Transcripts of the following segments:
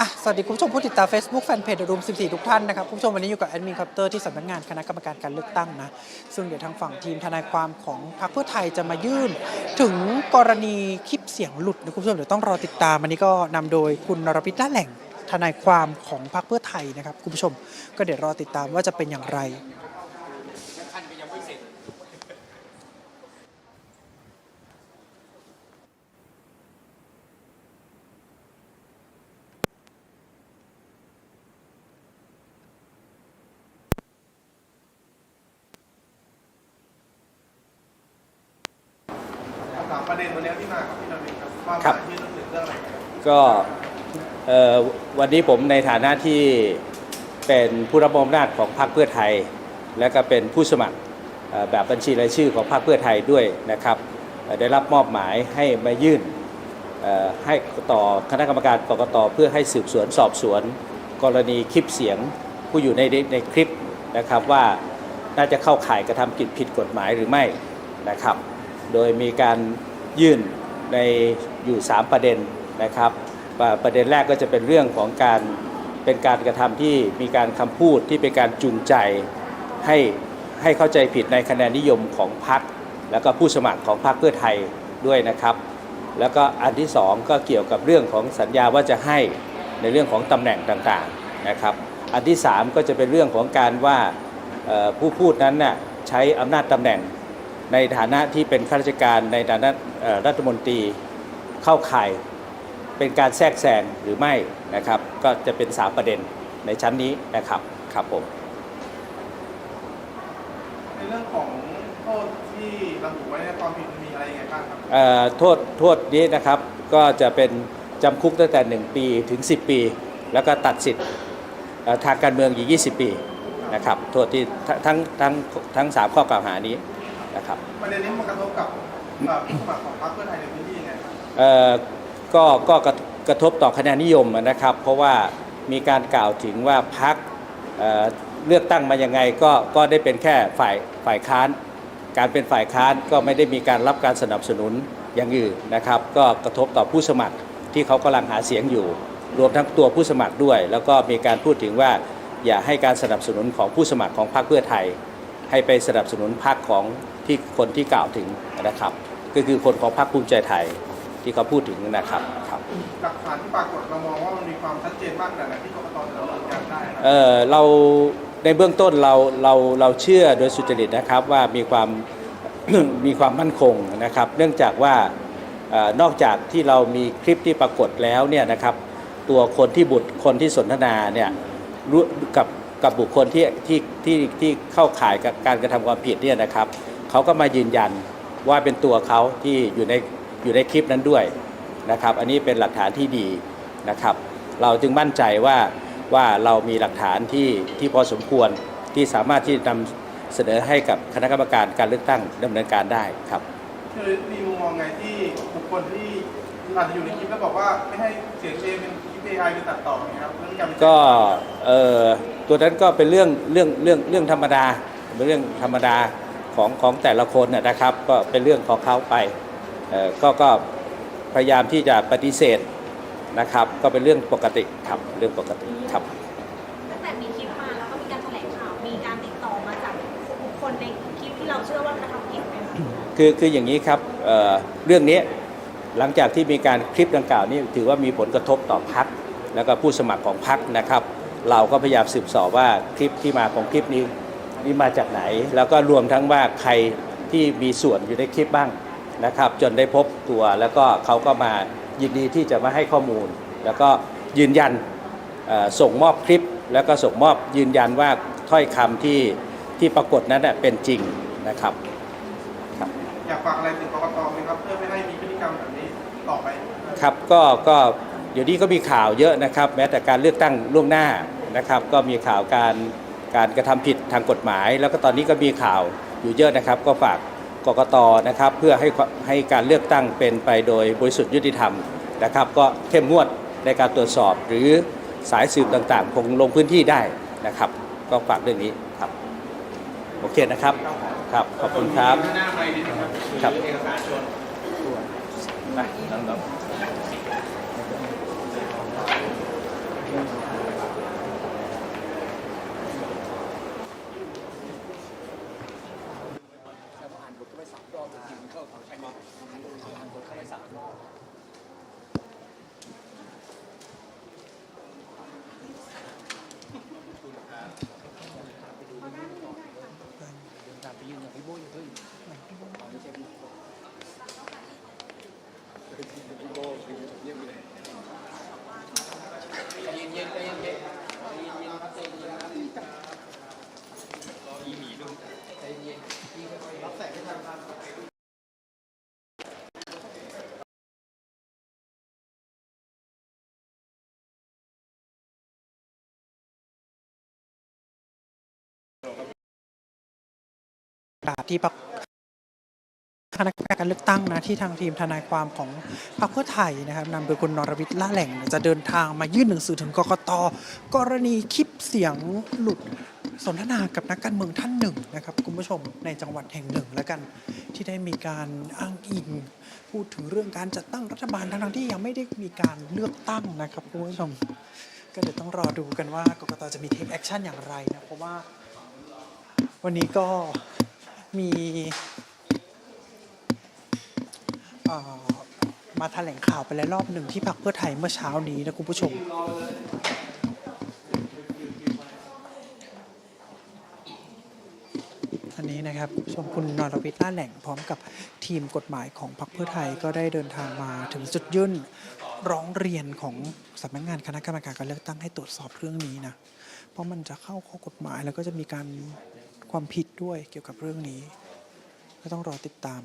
อะสวัสดีคุณผู้ชมผู้ติดตาม Facebook แฟนเพจรูม 14 ทุกท่านนะครับคุณผู้ชมวันนี้อยู่กับแอดมินคัปเตอร์ที่สำนักงานคณะกรรมการการเลือกตั้งนะ ซึ่งเดี๋ยวทางฝั่งทีมทนายความของพรรคเพื่อไทยจะมายื่น ถึงกรณีคลิปเสียงหลุดนะคุณผู้ชมเดี๋ยวต้องรอติดตามอันนี้ก็นำโดยคุณนรพิษด้าแหล่งทนายความของพรรคเพื่อไทยนะครับคุณผู้ชมก็เดี๋ยวรอติดตามว่าจะเป็นอย่างไร สามประเด็นวันนี้ที่มาครับพี่นวินครับว่า ครับ มาที่เรื่องหนึ่งเรื่องอะไรครับ ก็วันนี้ผมในฐานะที่เป็นผู้รับมอบอำนาจของพรรคเพื่อไทย และก็เป็นผู้สมัครแบบบัญชีรายชื่อของพรรคเพื่อไทยด้วยนะครับ ได้รับมอบหมายให้มายื่นให้ต่อคณะกรรมการกรกตเพื่อให้สืบสวนสอบสวน กรณีคลิปเสียงผู้อยู่ในในคลิปนะครับว่าน่าจะเข้าข่ายกระทำผิดผิดกฎหมายหรือไม่นะครับ โดยมีการยื่นในอยู่ 3 ประเด็น นะครับประเด็นแรกก็จะเป็นเรื่องของการเป็นการกระทำที่มีการคำพูดที่เป็นการจูงใจให้ให้เข้าใจผิดในคะแนนนิยมของพรรคแล้วก็ผู้สมัครของพรรคเพื่อไทยด้วยนะครับ แล้วก็อันที่สองก็เกี่ยวกับเรื่องของสัญญาว่าจะให้ในเรื่องของตำแหน่งต่างๆนะครับอันที่สามก็จะเป็นเรื่องของการว่าผู้พูดนั้นน่ะใช้อำนาจตำแหน่งในฐานะที่เป็นข้าราชการในฐานะรัฐมนตรีเข้าข่าย เป็นการแทรกแซงหรือไม่นะครับ ก็จะเป็นสามประเด็นในชั้นนี้นะครับครับผมในเรื่องของโทษที่ระบุไว้ในความผิดมีอะไรยังไงบ้างครับเอ่อโทษโทษนี้นะครับก็จะเป็นจำคุกตั้งแต่ 1 ปีถึง 10 ปี แล้วก็ตัดสิทธิ์เอ่อทางการเมืองอีก 20 ปีนะครับโทษที่ทั้งทั้งทั้งสามข้อกล่าวหานี้นะครับประเด็นนี้มันกระทบกับเอ่อผู้สมัครของพรรคเพื่อไทยในพื้นที่ยังไงครับเอ่อ ก็ก็กระกระทบต่อคะแนนนิยมนะครับ เพราะว่ามีการกล่าวถึงว่าพักเลือกตั้งมายังไงก็ก็ได้เป็นแค่ฝ่ายฝ่ายค้าน การเป็นฝ่ายค้านก็ไม่ได้มีการรับการสนับสนุนอย่างอื่นนะครับ ก็กระทบต่อผู้สมัครที่เขากำลังหาเสียงอยู่ รวมทั้งตัวผู้สมัครด้วย แล้วก็มีการพูดถึงว่าอย่าให้การสนับสนุนของผู้สมัครของพรรคเพื่อไทย ให้ไปสนับสนุนพรรคของที่คนที่กล่าวถึงนะครับ ก็คือคนของพรรคภูมิใจไทย ที่เขาพูดถึงนะครับครับหลักฐานที่ปรากฏเรามองว่ามันมีความชัดเจนมากขนาดไหนที่กรกตจะดำเนินการได้ครับเอ่อเราในเบื้องต้นเราเราเราเชื่อโดยสุจริตนะครับว่ามีความ มีความมั่นคงนะครับ เนื่องจากว่าเออนอกจากที่เรามีคลิปที่ปรากฏแล้วเนี่ยนะครับตัวคนที่บุตรคนที่สนทนาเนี่ยรู้กับกับบุคคลที่ที่ที่ที่เข้าข่ายกับการกระทำความผิดเนี่ยนะครับเขาก็มายืนยันว่าเป็นตัวเขาที่อยู่ใน อยู่ในคลิปนั้นด้วยนะครับ อันนี้เป็นหลักฐานที่ดีนะครับ เราจึงมั่นใจว่าว่าเรามีหลักฐานที่ที่พอสมควรที่สามารถที่นำเสนอให้กับคณะกรรมการการเลือกตั้งดำเนินการได้ครับคือมีมุมมองไงที่บุคคลที่อาจจะอยู่ในคลิปแล้วบอกว่าไม่ให้เสียงเอเป็นคลิปเอไอเป็นตัดต่ออย่างเงี้ยครับเรื่องการก็เอ่อตัวนั้นก็เป็นเรื่องเรื่องเรื่องเรื่องธรรมดาเป็นเรื่องธรรมดาของของแต่ละคนนะนะครับ ก็เป็นเรื่องของเขาไปเอ่อ ก็ก็พยายามที่จะปฏิเสธนะครับ ก็เป็นเรื่องปกติครับเรื่องปกติครับตั้งแต่มีคลิปมาแล้วก็มีการแถลงข่าวมีการติดต่อมาจากบุคคลในคลิปที่เราเชื่อว่ากระทำผิดไหมคะคือคืออย่างนี้ครับเอ่อเรื่องนี้หลังจากที่มีการคลิปดังกล่าวนี้ถือว่ามีผลกระทบต่อพักแล้วก็ผู้สมัครของพักนะครับ เราก็พยายามสืบสอบว่าคลิปที่มาของคลิปนี้นี่มาจากไหน แล้วก็รวมทั้งว่าใครที่มีส่วนอยู่ในคลิปบ้าง นะครับ จนได้พบตัวแล้วก็เขาก็มายินดีที่จะมาให้ข้อมูล แล้วก็ยืนยันเอ่อส่งมอบคลิป แล้วก็ส่งมอบยืนยันว่าถ้อยคำที่ที่ปรากฏนั้นน่ะเป็นจริงนะครับอยากฝากอะไรถึงกรกตไหมครับเพื่อไม่ให้มีพฤติกรรมแบบนี้ต่อไปครับก็ก็เดี๋ยวนี้ก็มีข่าวเยอะนะครับ แม้แต่การเลือกตั้งล่วงหน้านะครับ ก็มีข่าวการการกระทำผิดทางกฎหมาย แล้วก็ตอนนี้ก็มีข่าวอยู่เยอะนะครับ ก็ฝาก กกตนะครับเพื่อให้ให้การเลือกตั้งเป็นไปโดยบริสุทธิ์ยุติธรรมนะครับก็เข้มงวดในการตรวจสอบหรือสายสืบต่างๆ คงลงพื้นที่ได้นะครับ ก็ฝากเรื่องนี้ครับโอเคนะครับครับขอบคุณครับครับาศที่พักคณะกรรมการการเลือกตั้งนะที่ทางทีมทนายความของพรรคเพื่อไทยนะครับนำโดยคุณนรวิทย์ล่าแหล่ง จะเดินทางมายื่นหนังสือถึงกกตกรณีคลิปเสียงหลุดสนทนากับนักการเมืองท่านหนึ่งนะครับคุณผู้ชมในจังหวัดแห่งหนึ่งแล้วกันที่ได้มีการอ้างอิง พูดถึงเรื่องการจัดตั้งรัฐบาลทั้งที่ยังไม่ได้มีการเลือกตั้งนะครับคุณผู้ชม ก็เดี๋ยวต้องรอดูกันว่ากกตจะมีเทคแอคชั่นอย่างไรนะเพราะว่า วันนี้ก็ มีมาแถลงข่าวไปแล้วรอบหนึ่งที่พักเพื่อไทยเมื่อเช้านี้นะคุณผู้ชม อันนี้นะครับชมคุณนรวิทย์ล่าแหล่งพร้อมกับทีมกฎหมายของพรรคเพื่อไทยก็ได้เดินทางมาถึงจุดยื่นร้องเรียนของสำนักงานคณะกรรมการการเลือกตั้งให้ตรวจสอบเรื่องนี้นะ เพราะมันจะเข้าข้อกฎหมายแล้วก็จะมีการ ความผิดด้วยเกี่ยวกับเรื่องนี้ ก็ต้องรอติดตาม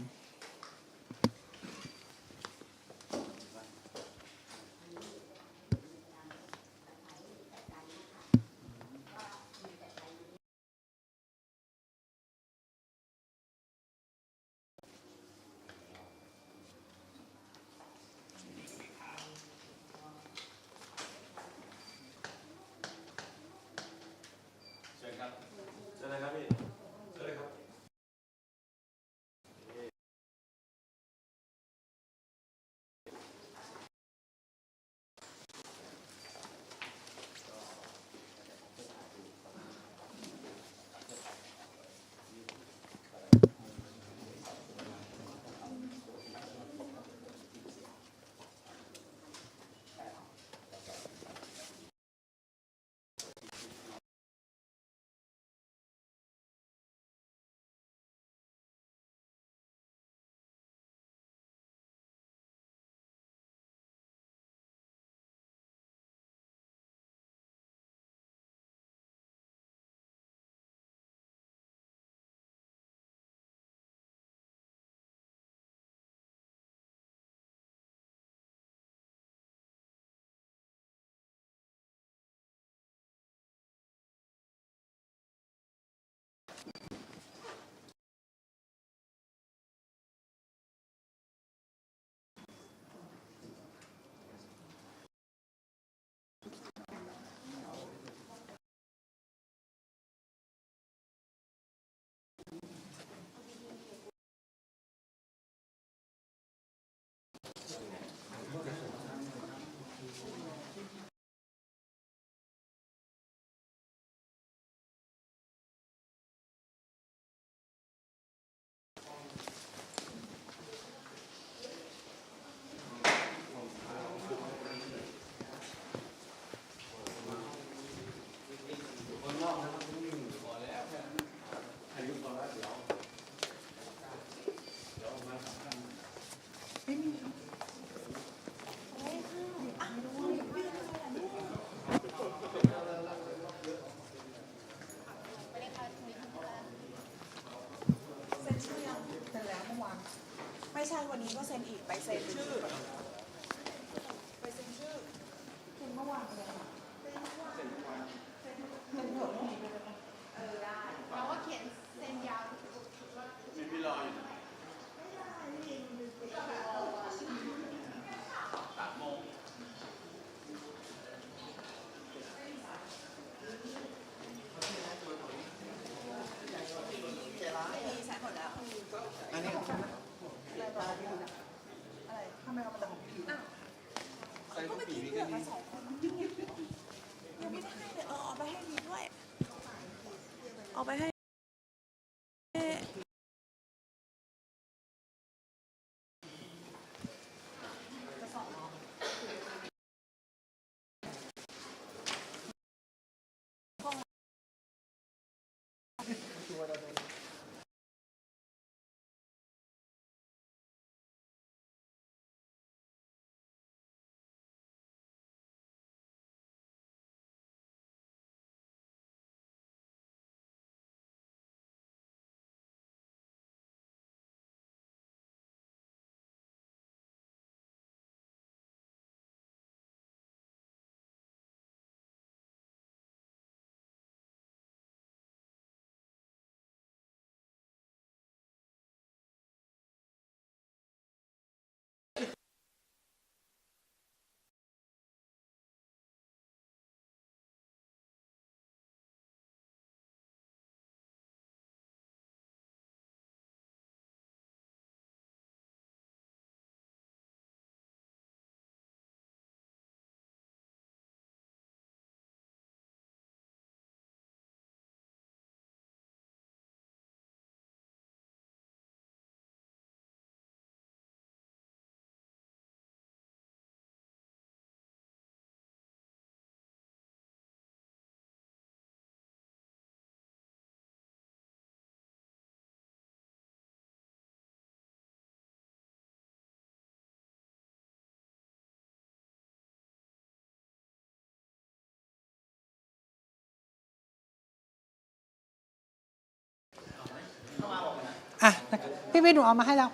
พี่วิทย์หนูเอามาให้แล้ว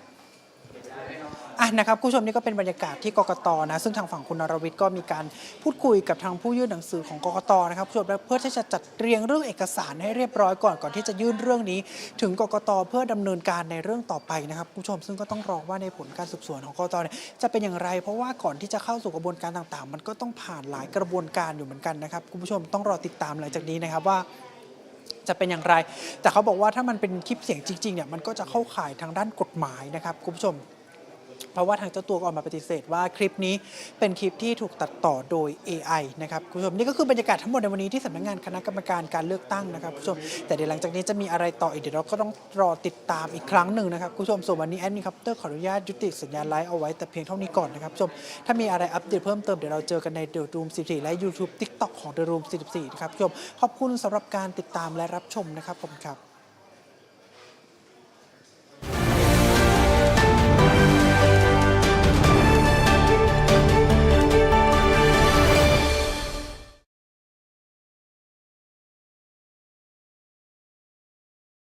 อะนะครับคุณผู้ชมนี่ก็เป็นบรรยากาศที่กกตนะซึ่งทางฝั่งคุณนรวิทย์ก็มีการพูดคุยกับทางผู้ยื่นหนังสือของกกตนะครับคุณผู้ชมเพื่อที่จะจัดเรียงเรื่องเอกสารให้เรียบร้อยก่อนก่อนที่จะยื่นเรื่องนี้ ถึงกกตเพื่อดำเนินการในเรื่องต่อไปนะครับคุณผู้ชมซึ่งก็ต้องรอว่าในผลการสืบสวนของกกตเนี่ยจะเป็นอย่างไร เพราะว่าก่อนที่จะเข้าสู่กระบวนการต่างๆ มันก็ต้องผ่านหลายกระบวนการอยู่เหมือนกันนะครับคุณผู้ชมต้องรอติดตามหลังจากนี้นะครับว่า จะเป็นอย่างไร แต่เขาบอกว่าถ้ามันเป็นคลิปเสียงจริงๆเนี่ยมันก็จะเข้าข่ายทางด้านกฎหมายนะครับคุณผู้ชม เพราะว่าทางเจ้าตัวก็ออกมาปฏิเสธว่าคลิปนี้เป็นคลิปที่ถูกตัดต่อโดย AI นะครับคุณผู้ชมนี่ก็คือบรรยากาศทั้งหมดในวันนี้ที่สำนักงานคณะกรรมการการเลือกตั้งนะครับคุณผู้ชมแต่เดี๋ยวหลังจากนี้จะมีอะไรต่ออีกเดี๋ยวเราก็ต้องรอติดตามอีกครั้งหนึ่งนะครับคุณผู้ชมส่วนวันนี้แอดมินคัปเตอร์ขออนุญาตยุติสัญญาณไลฟ์เอาไว้แต่เพียงเท่านี้ก่อนนะครับคุณผู้ชมถ้ามีอะไรอัปเดตเพิ่มเติมเดี๋ยวเราเจอกันใน The Room 14และ YouTube TikTok ของ The Room 44นะครับคุณผู้ชมขอบคุณสำหรับการติดตามและรับชมนะครับผมครับ